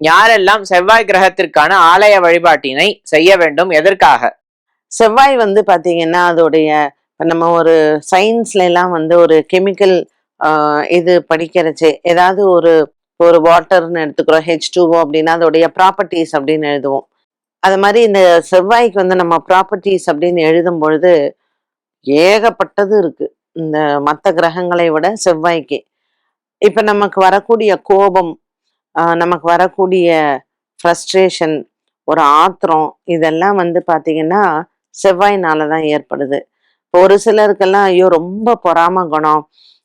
யாரெல்லாம் செவ்வாய் கிரகத்திற்கான ஆலய வழிபாட்டினை செய்ய வேண்டும் எதற்காக? செவ்வாய் வந்து பார்த்தீங்கன்னா அதோடைய நம்ம ஒரு சயின்ஸ்ல எல்லாம் வந்து ஒரு கெமிக்கல் இது படிக்கிறச்சு ஏதாவது ஒரு ஒரு வாட்டர்னு எடுத்துக்கிறோம் ஹெச் டூஓ அப்படின்னா அதோடைய ப்ராப்பர்ட்டிஸ் அப்படின்னு எழுதுவோம். அது மாதிரி இந்த செவ்வாய்க்கு வந்து நம்ம ப்ராப்பர்ட்டிஸ் அப்படின்னு எழுதும் பொழுது ஏகப்பட்டது இருக்கு. இந்த மற்ற கிரகங்களை விட செவ்வாய்க்கு. இப்போ நமக்கு வரக்கூடிய கோபம் நமக்கு வரக்கூடிய ஃப்ரஸ்ட்ரேஷன் ஒரு ஆத்திரம் இதெல்லாம் வந்து பார்த்தீங்கன்னா செவ்வாயினால தான் ஏற்படுது. இப்போ ஒரு சிலருக்கெல்லாம் ஐயோ ரொம்ப பொறாம குணம்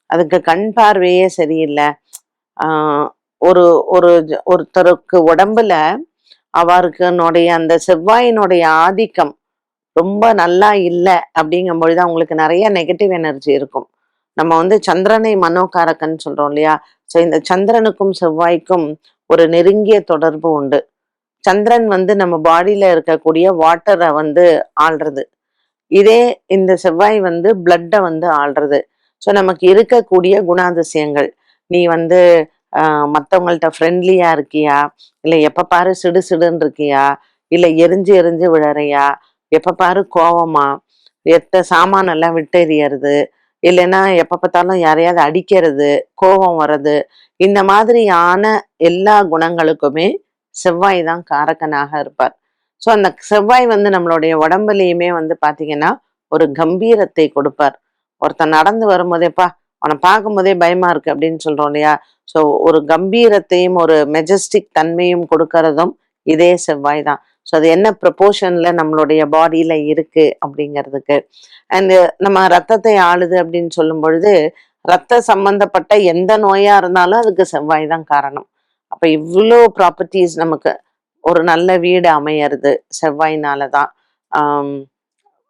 அதுக்கு கண் பார்வையே சரியில்லை. ஒரு ஒரு ஒருத்தருக்கு உடம்புல அவருக்குனுடைய அந்த செவ்வாயினுடைய ஆதிக்கம் ரொம்ப நல்லா இல்லை அப்படிங்கும் பொழுது அவங்களுக்கு நிறைய நெகட்டிவ் எனர்ஜி இருக்கும். நம்ம வந்து சந்திரனை மனோகாரகன் சொல்றோம் இல்லையா? இந்த சந்திரனுக்கும் செவ்வாய்க்கும் ஒரு நெருங்கிய தொடர்பு உண்டு. சந்திரன் வந்து நம்ம பாடியில இருக்கக்கூடிய வாட்டரை வந்து ஆள்றது. இதே இந்த செவ்வாய் வந்து பிளட்டை வந்து ஆள்றது. ஸோ நமக்கு இருக்கக்கூடிய குணாதிசயங்கள். நீ வந்து மற்றவங்கள்ட்ட ஃப்ரெண்ட்லியாக ஃப்ரெண்ட்லியா இருக்கியா? இல்லை எப்போ பாரு சிடு சிடுன்னு இருக்கியா? இல்லை எரிஞ்சு எரிஞ்சு விழறியா? எப்போ பாரு கோவமா? எத்த சாமான் எல்லாம் விட்டு எறியறது இல்லைன்னா எப்போ பார்த்தாலும் யாரையாவது அடிக்கிறது கோபம் வர்றது இந்த மாதிரியான எல்லா குணங்களுக்குமே செவ்வாய் தான் காரக்கனாக இருப்பார். ஸோ அந்த செவ்வாய் வந்து நம்மளுடைய உடம்புலையுமே வந்து பார்த்தீங்கன்னா ஒரு கம்பீரத்தை கொடுப்பார். ஒருத்தன் நடந்து வரும்போதேப்பா அவனை பார்க்கும்போதே பயமா இருக்கு அப்படின்னு சொல்றோம் இல்லையா? ஸோ ஒரு கம்பீரத்தையும் ஒரு மெஜஸ்டிக் தன்மையும் கொடுக்கறதும் இதே செவ்வாய் தான். ஸோ அது என்ன ப்ரப்போர்ஷனில் நம்மளுடைய பாடியில் இருக்குது அப்படிங்கிறதுக்கு. அண்ட் நம்ம ரத்தத்தை ஆளுது அப்படின்னு சொல்லும் பொழுது ரத்த சம்பந்தப்பட்ட எந்த நோயாக இருந்தாலும் அதுக்கு செவ்வாய் தான் காரணம். அப்போ இவ்வளோ ப்ராப்பர்ட்டிஸ் நமக்கு ஒரு நல்ல வீடு அமையறது செவ்வாய்னால தான்.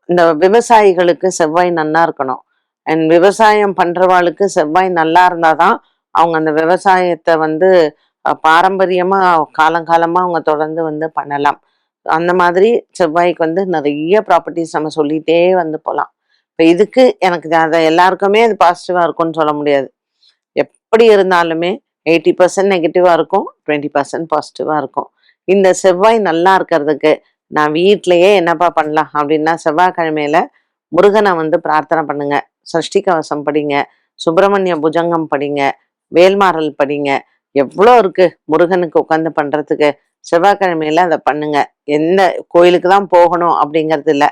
இந்த விவசாயிகளுக்கு செவ்வாய் நன்னா இருக்கணும். அண்ட் விவசாயம் பண்ணுறவாளுக்கு செவ்வாய் நல்லா இருந்தால் தான் அவங்க அந்த விவசாயத்தை வந்து பாரம்பரியமாக காலங்காலமாக அவங்க தொடர்ந்து வந்து பண்ணலாம். அந்த மாதிரி செவ்வாய்க்கு வந்து நிறைய ப்ராப்பர்ட்டிஸ் நம்ம சொல்லிட்டே வந்து போகலாம் இப்போ இதுக்கு எனக்கு அதை எல்லாருக்குமே அது பாசிட்டிவாக இருக்கும்னு சொல்ல முடியாது. எப்படி இருந்தாலுமே எயிட்டி பர்சன்ட் நெகட்டிவாக இருக்கும் டுவெண்ட்டி பர்சன்ட் பாசிட்டிவாக இருக்கும். இந்த செவ்வாய் நல்லா இருக்கிறதுக்கு நான் வீட்டிலையே என்னப்பா பண்ணலாம் அப்படின்னா செவ்வாய்க்கிழமையில முருகனை வந்து பிரார்த்தனை பண்ணுங்க. சஷ்டி கவசம் படிங்க சுப்பிரமணிய புஜங்கம் படிங்க வேல்மாறல் படிங்க. எவ்வளோ இருக்கு முருகனுக்கு உட்காந்து பண்றதுக்கு. செவ்வாய்க்கிழமையில அதை பண்ணுங்க. எந்த கோயிலுக்கு தான் போகணும் அப்படிங்கிறது இல்லை.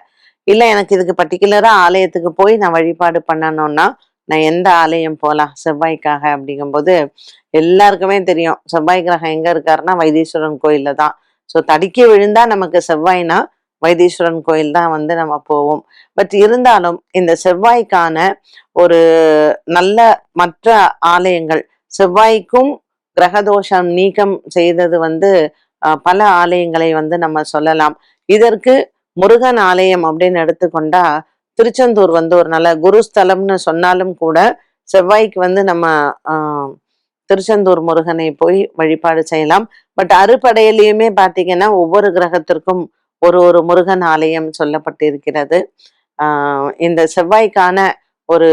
இல்லை எனக்கு இதுக்கு பர்டிகுலராக ஆலயத்துக்கு போய் நான் வழிபாடு பண்ணணும்னா நான் எந்த ஆலயம் போகலாம் செவ்வாய்க்காக அப்படிங்கும்போது எல்லாருக்குமே தெரியும். செவ்வாய் கிரகம் எங்கே இருக்காருன்னா வைத்தீஸ்வரன் கோயில்ல தான். ஸோ தடுக்கி விழுந்தா நமக்கு செவ்வாய்னா வைத்தீஸ்வரன் கோயில் தான் வந்து நம்ம போவோம். பட் இருந்தாலும் இந்த செவ்வாய்க்கான ஒரு நல்ல மற்ற ஆலயங்கள் செவ்வாய்க்கும் கிரகதோஷம் நீக்கம் செய்தது வந்து பல ஆலயங்களை வந்து நம்ம சொல்லலாம். இதற்கு முருகன் ஆலயம் அப்படின்னு எடுத்துக்கொண்டா திருச்செந்தூர் வந்து ஒரு நல்ல குருஸ்தலம்னு சொன்னாலும் கூட செவ்வாய்க்கு வந்து நம்ம திருச்செந்தூர் முருகனை போய் வழிபாடு செய்யலாம். பட் அறுபடையிலையுமே பார்த்தீங்கன்னா ஒவ்வொரு கிரகத்திற்கும் ஒரு ஒரு முருகன் ஆலயம் சொல்லப்பட்டிருக்கிறது. இந்த செவ்வாய்க்கான ஒரு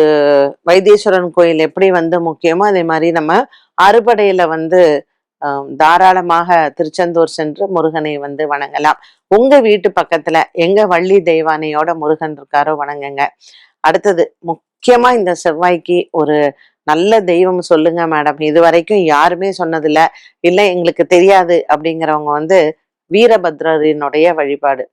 வைத்தீஸ்வரன் கோயில் எப்படி வந்து முக்கியமோ அதே மாதிரி நம்ம அறுபடையில வந்து தாராளமாக திருச்செந்தூர் சென்று முருகனை வந்து வணங்கலாம். உங்க வீட்டு பக்கத்துல எங்க வள்ளி தெய்வானையோட முருகன் இருக்காரோ வணங்குங்க. அடுத்தது முக்கியமா இந்த செவ்வாய்க்கு ஒரு நல்ல தெய்வம் சொல்லுங்க மேடம். இது வரைக்கும் யாருமே சொன்னதில்ல. இல்லை எங்களுக்கு தெரியாது அப்படிங்கிறவங்க வந்து வீரபத்ரரினுடைய வழிபாடு.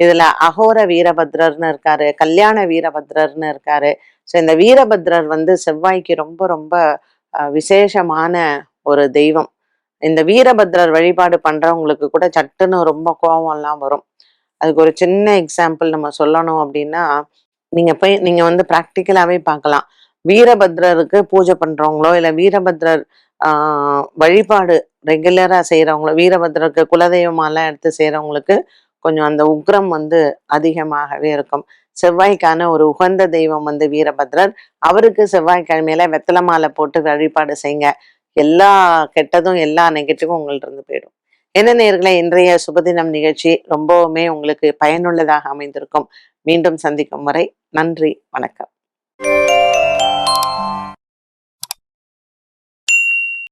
இதுல அகோர வீரபத்ரர்னு இருக்காரு கல்யாண வீரபத்ரர்னு இருக்காரு. ஸோ இந்த வீரபத்ரர் வந்து செவ்வாய்க்கு ரொம்ப ரொம்ப விசேஷமான ஒரு தெய்வம். இந்த வீரபத்ரர் வழிபாடு பண்றவங்களுக்கு கூட சட்டுன்னு ரொம்ப கோபம் எல்லாம் வரும். அதுக்கு ஒரு சின்ன எக்ஸாம்பிள் நம்ம சொல்லணும் அப்படின்னா நீங்க போய் நீங்க வந்து ப்ராக்டிக்கலாவே பார்க்கலாம். வீரபத்ரருக்கு பூஜை பண்றவங்களோ இல்ல வீரபத்ரர் ஆஹ் வழிபாடு ரெகுலரா செய்யறவங்களோ வீரபத்ரருக்கு குலதெய்வமாலாம் எடுத்து செய்யறவங்களுக்கு கொஞ்சம் அந்த உக்ரம் வந்து அதிகமாகவே இருக்கும். செவ்வாய்க்கான ஒரு உகந்த தெய்வம் வந்து வீரபத்ரர். அவருக்கு செவ்வாய்க்கிழமையில வெத்தலை மாலை போட்டு வழிபாடு செய்யுங்க எல்லா கெட்டதும் எல்லா நெகட்டிவும் உங்கள்ட்ட இருந்து போயிடும். என்ன நேர்களை இன்றைய சுபதினம் நிகழ்ச்சி ரொம்பவுமே உங்களுக்கு பயனுள்ளதாக அமைந்திருக்கும். மீண்டும் சந்திக்கும் வரை நன்றி வணக்கம்.